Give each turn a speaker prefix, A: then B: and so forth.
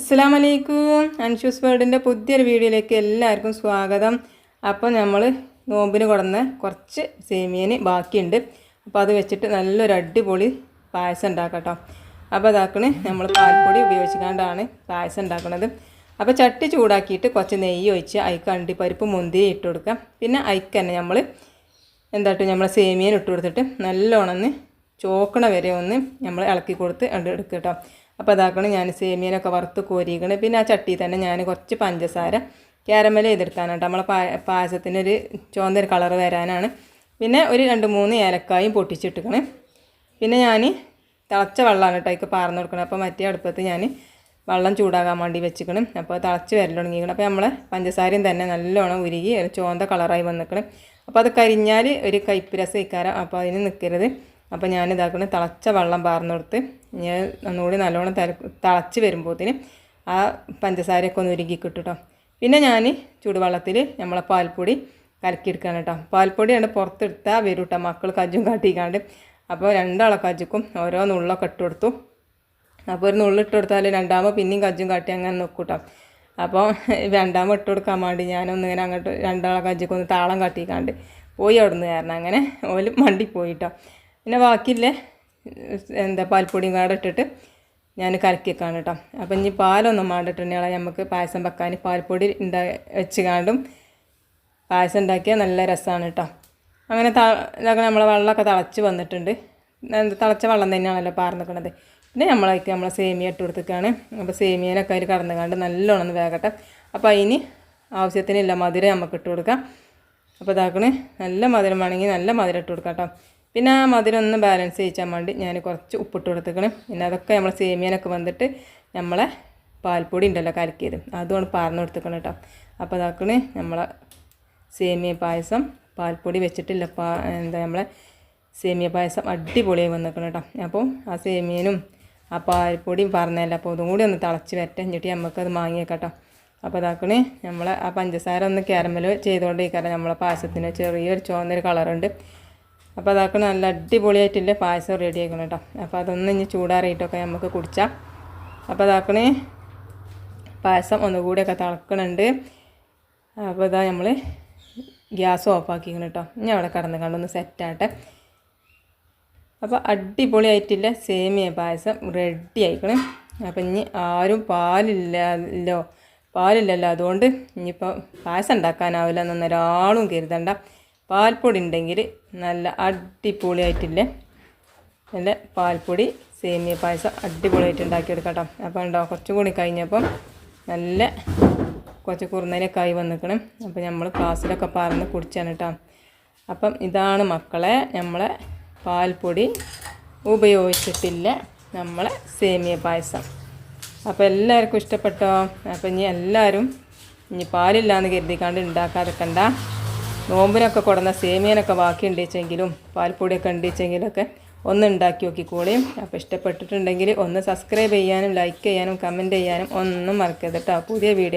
A: അസ്സാം വലൈക്കും അൻഷൂസ് വേൾഡിന്റെ പുതിയൊരു വീഡിയോയിലേക്ക് എല്ലാവർക്കും സ്വാഗതം. അപ്പോൾ നമ്മൾ നോമ്പിന് കൊടുന്ന കുറച്ച് സേമിയന് ബാക്കിയുണ്ട്. അപ്പോൾ അത് വെച്ചിട്ട് നല്ലൊരു അടിപൊളി പായസം ഉണ്ടാക്കാം കേട്ടോ. അപ്പോൾ അതാക്കണ് നമ്മൾ പാൽപ്പൊടി ഉപയോഗിച്ചുകൊണ്ടാണ് പായസം ഉണ്ടാക്കുന്നത്. അപ്പോൾ ചട്ടി ചൂടാക്കിയിട്ട് കുറച്ച് നെയ്യ് ഒഴിച്ച് അയക്ക് അണ്ടിപ്പരിപ്പ് മുന്തിരി ഇട്ട് കൊടുക്കാം പിന്നെ അയക്ക് തന്നെ നമ്മൾ എന്താട്ട് നമ്മൾ സേമിയൻ ഇട്ട് കൊടുത്തിട്ട് നല്ലോണം ചോക്കണ വരെ ഒന്ന് നമ്മൾ ഇളക്കി കൊടുത്ത് എടുക്കുക കേട്ടോ. അപ്പോൾ അതാക്കണം ഞാൻ സേമിയനൊക്കെ വറുത്ത് കോരിയിക്കണം പിന്നെ ആ ചട്ടി തന്നെ ഞാൻ കുറച്ച് പഞ്ചസാര ക്യാരമൽ ചെയ്തെടുക്കാനാണ് നമ്മളെ പാ പായസത്തിനൊരു ചുവന്നൊരു കളർ വരാനാണ്. പിന്നെ ഒരു രണ്ട് മൂന്ന് ഏലക്കായും പൊട്ടിച്ചിട്ടുക്കണേ. പിന്നെ ഞാൻ തിളച്ച വെള്ളമാണ് കേട്ടോ അതിക്ക് പാർന്ന് കൊടുക്കണം അപ്പോൾ മറ്റേ അടുപ്പത്ത് ഞാൻ വെള്ളം ചൂടാകാൻ വേണ്ടി വെച്ചിക്കണം. അപ്പോൾ തിളച്ച് വരൽ തുടങ്ങിക്കണം അപ്പോൾ നമ്മളെ പഞ്ചസാരയും തന്നെ നല്ലോണം ഉരുകി ഒരു കളറായി വന്നിക്കണം. അപ്പോൾ അത് കരിഞ്ഞാൽ ഒരു കയ്പ്പ് രസം ഇക്കാരം അപ്പോൾ അതിന് നിൽക്കരുത് അപ്പോൾ ഞാൻ ഇതാക്കണം തിളച്ച വെള്ളം പാർന്നു കൊടുത്ത് ഞാൻ ഒന്നുകൂടി നല്ലോണം തല തിളച്ച് വരുമ്പോഴത്തേന് ആ പഞ്ചസാരയൊക്കെ ഒന്ന് ഉരുകി കിട്ടും പിന്നെ ഞാൻ ചൂടുവെള്ളത്തിൽ നമ്മളെ പാൽപ്പൊടി കലക്കിയെടുക്കുകയാണ് കേട്ടോ പാൽപ്പൊടിയാണ് പുറത്തെടുത്താൽ വരും കേട്ടോ മക്കൾ കജ്ജും കാട്ടിക്കാണ്ട്. അപ്പോൾ രണ്ടാളെ കജ്ജുക്കും ഓരോ നുള്ളൊക്കെ ഇട്ട് കൊടുത്തു. അപ്പോൾ ഒരു നുള്ളിട്ട് കൊടുത്താൽ രണ്ടാമത് പിന്നെയും കജ്ജും കാട്ടി അങ്ങനെ നോക്കും കേട്ടോ അപ്പോൾ രണ്ടാമത് ഇട്ട് കൊടുക്കാൻ വേണ്ടി ഞാനൊന്ന് ഇങ്ങനെ അങ്ങോട്ട് രണ്ടാളെ കജ്ജൊക്കെ താളം കാട്ടിക്കാണ്ട് പോയി അവിടെ നിന്ന് കാരണം അങ്ങനെ ഓൽ മണ്ടി പോയിട്ടോ പിന്നെ ബാക്കിയില്ലേ? എന്താ പാൽപ്പൊടിയും കൂടെ ഇട്ടിട്ട് ഞാൻ കലക്കിയേക്കാണ് കേട്ടോ. അപ്പം ഇനി പാലൊന്നും വേണ്ടിട്ടുണ്ടെങ്കിൽ നമുക്ക് പായസം വെക്കാൻ. പാൽപ്പൊടി ഉണ്ടാ വെച്ച് കാണ്ടും പായസം ഉണ്ടാക്കിയാൽ നല്ല രസമാണ് കേട്ടോ. അങ്ങനെ ത നമ്മളെ വെള്ളമൊക്കെ തിളച്ച് വന്നിട്ടുണ്ട്. തിളച്ച വെള്ളം തന്നെയാണല്ലോ പാർന്നിക്കണത്. പിന്നെ നമ്മളേക്ക് നമ്മളെ സേമിയ ഇട്ട് കൊടുത്തേക്കാണ്. അപ്പോൾ സേമിയനൊക്കെ അതിൽ കടന്നു കണ്ട് നല്ലോണം വേകട്ടെ. അപ്പോൾ അതിന് ആവശ്യത്തിനില്ല മധുരം നമുക്ക് ഇട്ട് കൊടുക്കാം. അപ്പോൾ ഇതാക്കണേ. നല്ല മധുരം വേണമെങ്കിൽ നല്ല മധുരം ഇട്ട് കൊടുക്കാം കേട്ടോ. പിന്നെ ആ മധുരം ഒന്ന് ബാലൻസ് ചെയ്യിച്ചാൽ വേണ്ടി ഞാൻ കുറച്ച് ഉപ്പിട്ട് കൊടുത്തേക്കണം പിന്നെ അതൊക്കെ നമ്മൾ സേമിയനൊക്കെ വന്നിട്ട് നമ്മളെ പാൽപ്പൊടി ഉണ്ടല്ലോ കലക്കിയത്. അതുകൊണ്ട് പാർന്ന് കൊടുത്തേക്കണം കേട്ടോ അപ്പോൾ അതാക്കണ് നമ്മളെ സേമിയ പായസം. പാൽപ്പൊടി വെച്ചിട്ടില്ല. പാ എന്താ നമ്മളെ സേമിയ പായസം അടിപൊളിയായി വന്നേക്കണം കേട്ടോ അപ്പോൾ ആ സേമിയനും ആ പാൽപ്പൊടിയും പറഞ്ഞല്ല അപ്പോൾ അതും കൂടി ഒന്ന് തിളച്ച് വരട്ടെ. എന്നിട്ട് നമുക്കത് മാങ്ങിയേക്കട്ടോ അപ്പോൾ അതാക്കണേ നമ്മളെ ആ പഞ്ചസാര ഒന്ന് ക്യാരമൽ ചെയ്തുകൊണ്ടിരിക്കാറ് നമ്മളെ പായസത്തിന് ചെറിയൊരു ചുവന്നൊരു കളറുണ്ട് അപ്പോൾ അതൊക്കെ നല്ല അടിപൊളിയായിട്ടില്ല പായസം റെഡി ആക്കണം കേട്ടോ അപ്പോൾ അതൊന്ന് ഇനി ചൂടാറിയിട്ടൊക്കെ നമുക്ക് കുടിച്ചാൽ അപ്പോൾ അതാക്കണേ പായസം ഒന്നുകൂടിയൊക്കെ തിളക്കണുണ്ട്. അപ്പോൾ ഇതാ നമ്മൾ ഗ്യാസ് ഓഫാക്കിക്കണം കേട്ടോ ഇനി അവിടെ കടന്ന് കണ്ടൊന്ന് സെറ്റാട്ടെ അപ്പോൾ അടിപൊളിയായിട്ടില്ല സേമിയ പായസം റെഡി ആയിക്കണം. അപ്പം ഇനി ആരും പാലില്ലല്ലോ. പാലില്ലല്ലോ. അതുകൊണ്ട് ഇനിയിപ്പോൾ പായസം ഉണ്ടാക്കാനാവില്ല എന്നൊരാളും കരുതണ്ട. പാൽപ്പൊടി ഉണ്ടെങ്കിൽ നല്ല അടിപൊളിയായിട്ടില്ലേ? നല്ല പാൽപ്പൊടി സേമിയ പായസം അടിപൊളിയായിട്ട് ഉണ്ടാക്കിയെടുക്കാം കേട്ടോ അപ്പോൾ ഉണ്ടോ കുറച്ചും കൂടി കഴിഞ്ഞപ്പം നല്ല കുറച്ച് കുറുന്നതിനൊക്കെ ആയി വന്നിക്കണം. അപ്പോൾ നമ്മൾ ക്ലാസ്സിലൊക്കെ പറന്ന് കുടിച്ചാണ് കേട്ടോ. അപ്പം ഇതാണ് മക്കളെ നമ്മളെ പാൽപ്പൊടി ഉപയോഗിച്ചിട്ടില്ല നമ്മളെ സേമിയ പായസം. അപ്പോൾ എല്ലാവർക്കും ഇഷ്ടപ്പെട്ടോ? അപ്പോൾ ഇനി എല്ലാവരും ഇനി പാലില്ലാന്ന് കരുതിക്കാണ്ട് ഉണ്ടാക്കാതെ കണ്ട. നോമ്പിനൊക്കെ കൊടുന്ന സേമിയനൊക്കെ ബാക്കി ഉണ്ടിച്ചെങ്കിലും പാൽപ്പൊടിയൊക്കെ ഉണ്ടിച്ചെങ്കിലൊക്കെ ഒന്ന് ഉണ്ടാക്കി നോക്കിക്കോളിയും അപ്പോൾ ഇഷ്ടപ്പെട്ടിട്ടുണ്ടെങ്കിൽ ഒന്ന് സബ്സ്ക്രൈബ് ചെയ്യാനും ലൈക്ക് ചെയ്യാനും കമന്റ് ചെയ്യാനും ഒന്നും മറക്കരുത് കേട്ടോ പുതിയ വീഡിയോ